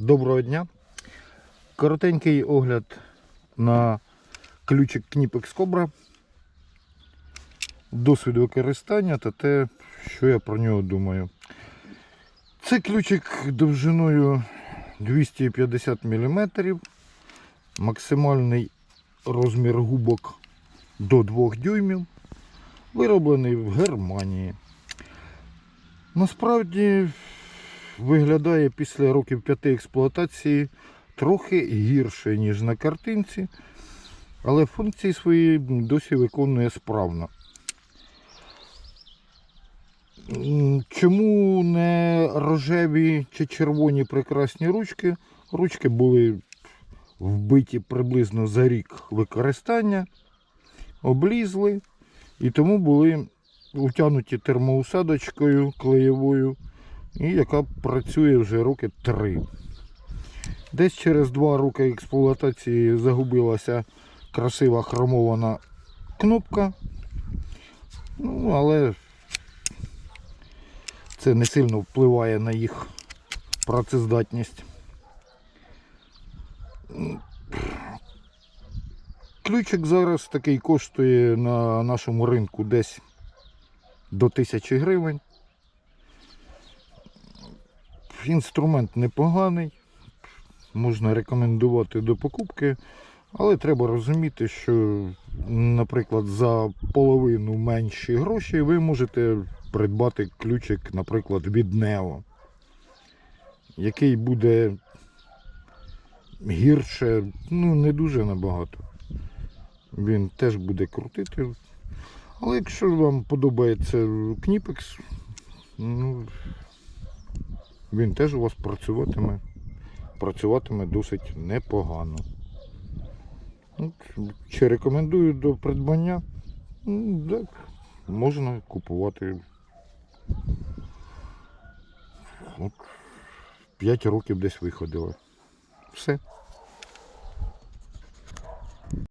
Доброго дня. Коротенький огляд на ключик Knipex Cobra. Досвід використання та те, що я про нього думаю. Це ключик довжиною 250 мм. Максимальний розмір губок до 2 дюймів. Вироблений в Германії. Насправді виглядає після років п'яти експлуатації трохи гірше, ніж на картинці, але функції свої досі виконує справно. Чому не рожеві чи червоні прекрасні ручки? Ручки були вбиті приблизно за рік використання, облізли і тому були утягнуті термоусадочкою клеєвою, і яка працює вже роки три. Десь через два роки експлуатації загубилася красива хромована кнопка. Ну, але це не сильно впливає на їх працездатність. Ключик зараз такий коштує на нашому ринку десь до 1000 гривень. Інструмент непоганий, можна рекомендувати до покупки, але треба розуміти, що, наприклад, за половину менші гроші ви можете придбати ключик, наприклад, від Neo, який буде гірше, ну не дуже набагато. Він теж буде крутити. Але якщо вам подобається Кніпекс, ну, він теж у вас працюватиме, працюватиме досить непогано. От, Чи рекомендую до придбання? Ну, так, можна купувати. От, 5 років десь виходило. Все.